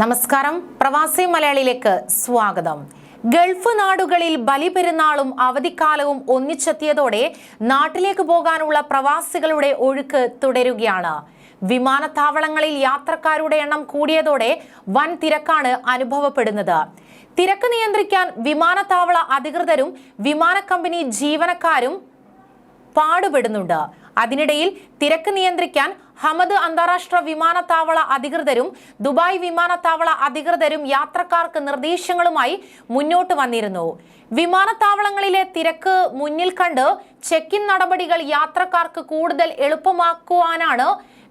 നമസ്കാരം. പ്രവാസി മലയാളിയിലേക്ക് സ്വാഗതം. ഗൾഫ് നാടുകളിൽ ബലിപെരുന്നാളും അവധിക്കാലവും ഒന്നിച്ചെത്തിയതോടെ നാട്ടിലേക്ക് പോകാനുള്ള പ്രവാസികളുടെ ഒഴുക്ക് തുടരുകയാണ്. വിമാനത്താവളങ്ങളിൽ യാത്രക്കാരുടെ എണ്ണം കൂടിയതോടെ വൻ തിരക്കാണ് അനുഭവപ്പെടുന്നത്. തിരക്ക് നിയന്ത്രിക്കാൻ വിമാനത്താവള അധികൃതരും വിമാന കമ്പനി ജീവനക്കാരും പാടുപെടുന്നുണ്ട്. അതിനിടയിൽ തിരക്ക് നിയന്ത്രിക്കാൻ ഹമദ് അന്താരാഷ്ട്ര വിമാനത്താവള അധികൃതരും ദുബായ് വിമാനത്താവള അധികൃതരും യാത്രക്കാർക്ക് നിർദ്ദേശങ്ങളുമായി മുന്നോട്ട് വന്നിരുന്നു. വിമാനത്താവളങ്ങളിലെ തിരക്ക് മുന്നിൽ കണ്ട് ചെക്ക് ഇൻ നടപടികൾ യാത്രക്കാർക്ക് കൂടുതൽ എളുപ്പമാക്കുവാനാണ്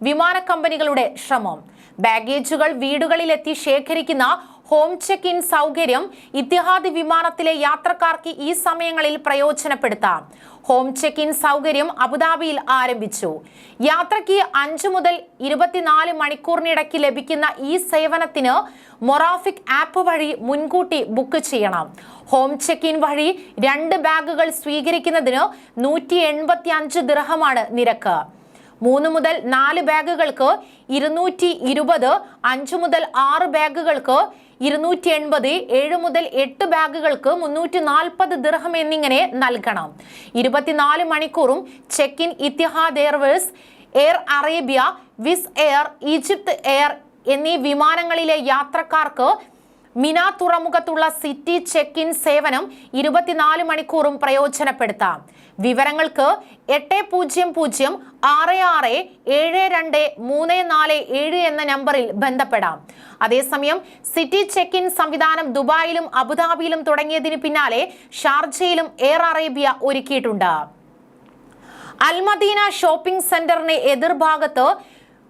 വിമാന കമ്പനികളുടെ ശ്രമം. ബാഗേജുകൾ വീടുകളിലെത്തി ശേഖരിക്കുന്ന ഹോം ചെക്ക് ഇൻ സൗകര്യം ഇത്തിഹാദ് വിമാനത്തിലെ യാത്രക്കാർക്ക് ഈ സമയങ്ങളിൽ പ്രയോജനപ്പെടുത്താം. ഹോം ചെക്ക് ഇൻ സൗകര്യം അബുദാബിയിൽ ആരംഭിച്ചു. യാത്രയ്ക്ക് അഞ്ചു മുതൽ ഇരുപത്തിനാല് മണിക്കൂറിനിടയ്ക്ക് ലഭിക്കുന്ന ഈ സേവനത്തിന് മൊറാഫിക് ആപ്പ് വഴി മുൻകൂട്ടി ബുക്ക് ചെയ്യണം. ഹോം ചെക്ക് ഇൻ വഴി രണ്ട് ബാഗുകൾ സ്വീകരിക്കുന്നതിന് നൂറ്റി എൺപത്തി അഞ്ച് നിരക്ക്. മൂന്ന് മുതൽ നാല് ബാഗുകൾക്ക് ഇരുന്നൂറ്റി ഇരുപത് അഞ്ച് മുതൽ ആറ് ബാഗുകൾക്ക് ഇരുന്നൂറ്റി എൺപത് ഏഴ് മുതൽ എട്ട് ബാഗുകൾക്ക് മുന്നൂറ്റി നാൽപ്പത് ദിർഹം എന്നിങ്ങനെ നൽകണം. ഇരുപത്തിനാല് മണിക്കൂറും check in Etihad airways air Arabia Wizz air Egypt air എന്നീ വിമാനങ്ങളിലെ യാത്രക്കാർക്ക് മിന തുറമുഖത്തുള്ള സിറ്റി ചെക്ക് ഇൻ സേവനം ഇരുപത്തിനാല് മണിക്കൂറും പ്രയോജനപ്പെടുത്താം. വിവരങ്ങൾക്ക് എട്ട് പൂജ്യം പൂജ്യം ആറ് ആറ് ഏഴ് രണ്ട് മൂന്ന് നാല് ഏഴ് എന്ന നമ്പറിൽ ബന്ധപ്പെടാം. അതേസമയം സിറ്റി ചെക്ക് ഇൻ സംവിധാനം ദുബായിലും അബുദാബിയിലും തുടങ്ങിയതിന് പിന്നാലെ ഷാർജയിലും എയർ അറേബ്യ ഒരുക്കിയിട്ടുണ്ട്. അൽമദീന ഷോപ്പിംഗ് സെന്ററിന് എതിർഭാഗത്ത്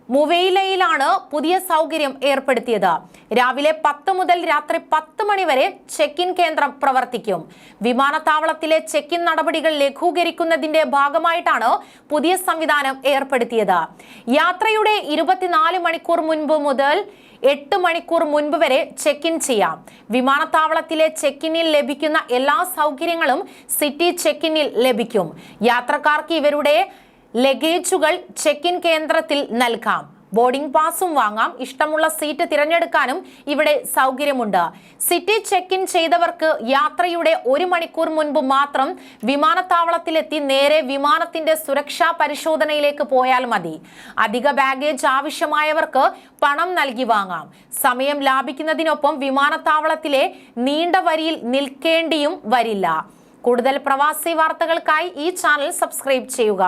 മുവൈലയിലാണ് പുതിയ സൗകര്യം ഏർപ്പെടുത്തിയത്. രാവിലെ പത്ത് മുതൽ രാത്രി പത്ത് മണിവരെ ചെക്ക് ഇൻ കേന്ദ്രം പ്രവർത്തിക്കും. വിമാനത്താവളത്തിലെ ചെക്ക് ഇൻ നടപടികൾ ലഘൂകരിക്കുന്നതിന്റെ ഭാഗമായിട്ടാണ് പുതിയ സംവിധാനം ഏർപ്പെടുത്തിയത്. യാത്രയുടെ ഇരുപത്തിനാല് മണിക്കൂർ മുൻപ് മുതൽ എട്ട് മണിക്കൂർ മുൻപ് വരെ ചെക്ക് ഇൻ ചെയ്യാം. വിമാനത്താവളത്തിലെ ചെക്ക് ഇന്നിൽ ലഭിക്കുന്ന എല്ലാ സൗകര്യങ്ങളും സിറ്റി ചെക്ക് ഇന്നിൽ ലഭിക്കും. യാത്രക്കാർക്ക് ഇവരുടെ ലഗേജുകൾ ചെക്ക് ഇൻ കേന്ദ്രത്തിൽ നൽകാം. ബോർഡിംഗ് പാസും വാങ്ങാം. ഇഷ്ടമുള്ള സീറ്റ് തിരഞ്ഞെടുക്കാനും ഇവിടെ സൗകര്യമുണ്ട്. സിറ്റി ചെക്ക് ഇൻ ചെയ്തവർക്ക് യാത്രയുടെ ഒരു മണിക്കൂർ മുൻപ് മാത്രം വിമാനത്താവളത്തിലെത്തി നേരെ വിമാനത്തിന്റെ സുരക്ഷാ പരിശോധനയിലേക്ക് പോയാൽ മതി. അധിക ബാഗേജ് ആവശ്യമായവർക്ക് പണം നൽകി വാങ്ങാം. സമയം ലാഭിക്കുന്നതിനൊപ്പം വിമാനത്താവളത്തിലെ നീണ്ട വരിയിൽ നിൽക്കേണ്ടിയും വരില്ല. കൂടുതൽ പ്രവാസി വാർത്തകൾക്കായി ഈ ചാനൽ സബ്സ്ക്രൈബ് ചെയ്യുക.